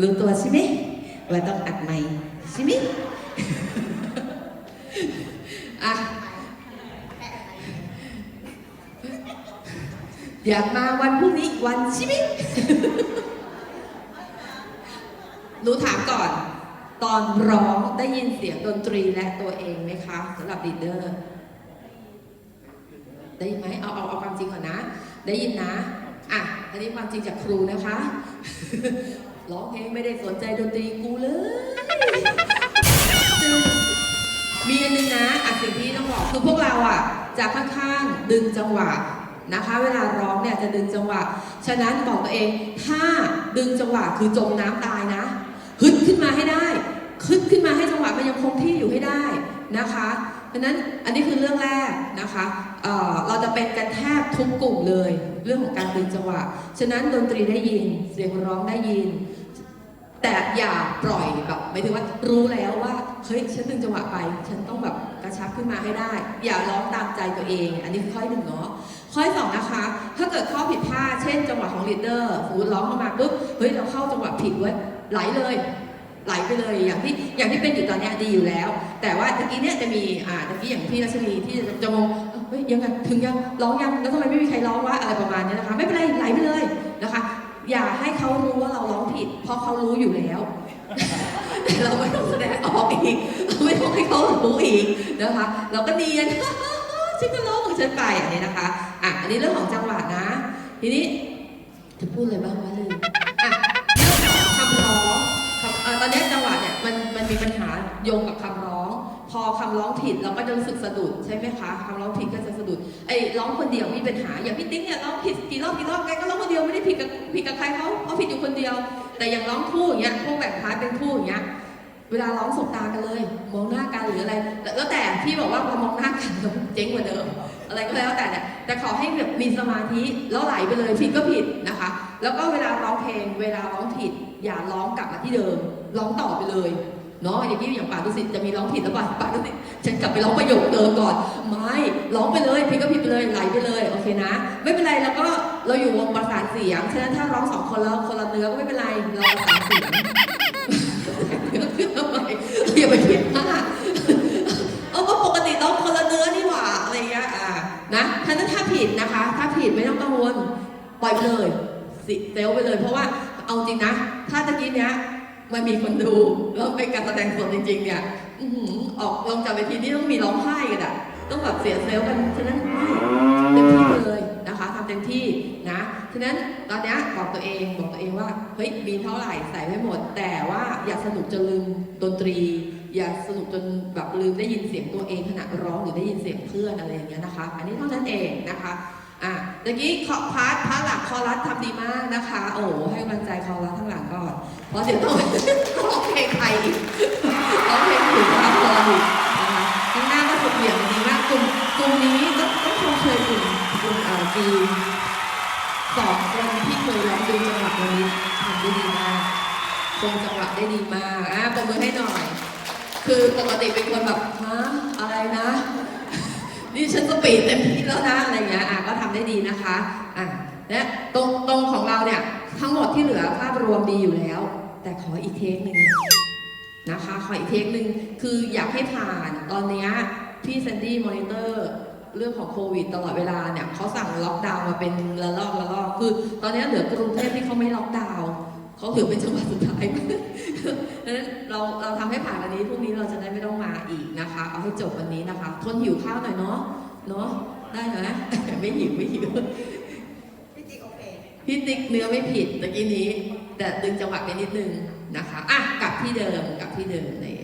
รู้ตัวใช่ไหมว่าต้องอัดไมค์ใช่ไหมอะอยากมาวันพรุ่งนี้วันใช่ไหมหนูถามก่อน ตอนร้องได้ยินเสียงดนตรีและตัวเองไหมคะสำหรับลีดเดอร์ ได้ยินไหมเอาเอาเอาความจริงก่อนนะ ได้ยินนะ อะ อันนี้ความจริงจากครูนะคะ ร้องเพลงไม่ได้สนใจดนตรีกูเลย มีอันนึงนะอะสิ่งที่ต้องบอกคือพวกเราอะจะค่อนข้างดึงจังหวะนะคะ เวลาร้องเนี่ยจะดึงจังหวะ ฉะนั้นบอกตัวเอง ถ้าดึงจังหวะคือจมน้ำตายนะฮึดขึ้นมาให้ได้ฮึดขึ้นมาให้จังหวะมันยังคงที่อยู่ให้ได้นะคะเพราะฉะนั้นอันนี้คือเรื่องแรกนะคะเเราจะเป็นกันแทบทุกกลุ่มเลย เรื่องของการดึงจังหวะ ฉะนั้นดนตรีได้ยิน เสียงร้องได้ยิน แต่อย่าปล่อยแบบหมายถึงว่ารู้แล้วว่าเฮ้ยฉันดึงจังหวะไป ฉันต้องแบบกระชับขึ้นมาให้ได้ อย่าร้องตามใจตัวเอง อันนี้คือข้อหนึ่งเนาะข้อสองนะคะ ถ้าเกิดข้อผิดพลาดเช่นจังหวะของลีดเดอร์สมมติร้องเข้ามาปุ๊บเฮ้ยเราเข้าจังหวะผิดเว้ยไหลเลยไหลไปเลยอย่างที่อย่างที่เป็นอยู่ตอนนี้ดีอยู่แล้ว แต่ว่าตะกี้เนี่ยจะมีอ่าตะกี้อย่างพี่รัชนีที่จะจะงงเฮ้ยยังไงถึงยังร้องยังแล้วทำไมไม่มีใครร้องวะอะไรประมาณนี้นะคะ ไม่เป็นไรไหลไปเอย่าให้เขารู้ว่าเราร้องผิด เพราะเขารู้อยู่แล้ว แต่เราไม่ต้องแสดงออกอีกเราไม่ต้องให้เขารู้อีกนะคะ เราก็เนียนฉันก็ร้องของฉันไปอันนี้นะคะ อะ อันนี้เรื่องของจังหวะนะ ทีนี้จะพูดอะไรบ้างวะลืมอะเรื่องของคำร้องคำตอนนี้จังหวะเนี่ยมันมันมีปัญหาโยงกับคำร้อง พอคำร้องผิดเราก็จะรู้สึกสะดุดใช่ไหมคะคำร้องผิดก็จะสะดุดไอ้ร้องคนเดียวมีปัญหาอย่างพี่ติ๊กเนี่ยร้องผิดกี่รอบกี่รอบแกก็ร้องคนเดียวไม่ได้ผิดกับผิดกับใครเขาเขาผิดอยู่คนเดียว แต่อย่างร้องคู่อย่างเงี้ยพวกแบ่งพาร์ทเป็นคู่อย่างเงี้ยเวลาร้องสบตากันเลยมองหน้ากันหรืออะไรแล้วแต่พี่บอกว่าพอมองหน้ากันเจ๊งกว่าเดิมอะไรก็แล้วแต่เนี่ยแต่ขอให้แบบมีสมาธิแล้วไหลไปเลยผิดก็ผิดนะคะ แล้วก็เวลาร้องเพลงเวลาร้องผิด อย่าร้องกลับมาที่เดิม ร้องต่อไปเลย เนาะอย่างที่อย่างป่าดุสิตจะมีร้องผิดแล้วป่ะป่าดุสิตฉันกลับไปร้องประโยคเดิมก่อนไม่ร้องไปเลยผิดก็ผิดไปเลยไหลไปเลยโอเคนะ ไม่เป็นไรแล้วก็เราอยู่วงประสานเสียงฉะนั้นถ้าร้องสองคนแล้วคนละเนื้อก็ไม่เป็นไรเราประสานเสียงทำไมอย่าไปคิดมากเอาก็ปกติต้องคนละเนื้อนี่หว่าอะไรเงี้ยอ่านะถ้าถ้าผิดนะคะ ถ้าผิดไม่ต้องกังวลปล่อยไปเลยสิเซลไปเลย เพราะว่าเอาจริงนะ ถ้าตะกี้เนี้ย มันมีคนดูแล้วเป็นการแสดงสดจริง ๆ เนี่ยอือออกลงจากเวทีนี่ต้องมีร้องไห้กันอะต้องแบบเสียเซลล์กันฉะนั้นเต็มที่เลยนะคะทำเต็มที่นะฉะนั้นตอนเนี้ยบอกตัวเองบอกตัวเองว่าเฮ้ยมีเท่าไหร่ใส่ไว้หมด แต่ว่าอย่าสนุกจนลืมดนตรี อย่าสนุกจนแบบลืมได้ยินเสียงตัวเองขณะร้องหรือได้ยินเสียงเพื่อนอะไรอย่างเงี้ยนะคะ อันนี้เท่านั้นเองนะคะ อะเมื่อกี้ขอพาร์ทพาร์ทหลักคอรัสทำดีมากนะคะ โอ้ให้กำลังใจคอรัสทั้งหลังก่อน เพราะเดี๋ยวต้องร้องเพลงไทยอีกร้องเพลงถูกครับพออีกนะคะข้างหน้าก็สุดเหวี่ยงดีมากกลุ่มกลุ่มนี้ต้องต้องชมเชยกลุ่มกลุ่มเอ่อจีสองคนที่เคยร้องดูจังหวะวันนี้ทำได้ดีมากคงจังหวะได้ดีมากอะปรบมือให้หน่อย คือปกติเป็นคนแบบฮะอะไรนะนี่ฉันสปีดเต็มที่แล้วนะอะ ไรเงี้ยอะก็ทำได้ดีนะคะอะและตรงตรงของเราเนี่ยทั้งหมดที่เหลือภาพรวมดีอยู่แล้ว แต่ขออีกเทคหนึ่งนะคะขออีกเทคหนึ่งคืออยากให้ผ่านตอนนี้พี่แซนดี้มอนิเตอร์เรื่องของโควิดตลอดเวลาเนี่ยเขาสั่งล็อกดาวน์มาเป็นระลอกระลอกคือ ตอนนี้เหลือกรุงเทพที่เขาไม่ล็อกดาวน์เขาถือเป็นจังหวัดสุดท้ายดังนั้นเราเราทำให้ผ่านอันนี้พรุ่งนี้เราจะได้ไม่ต้องมาอีกนะคะ เอาให้จบวันนี้นะคะ ทนหิวข้าวหน่อยเนาะเนาะได้ไหม ไม่หิวไม่หิวพี่จิ๊กโอเคพี่ติ๊กเนื้อไม่ผิดตะกี้นี้ แต่ดึงจังหวะไปนิดนึงนะคะอะกลับที่เดิมกลับที่เดิมเลย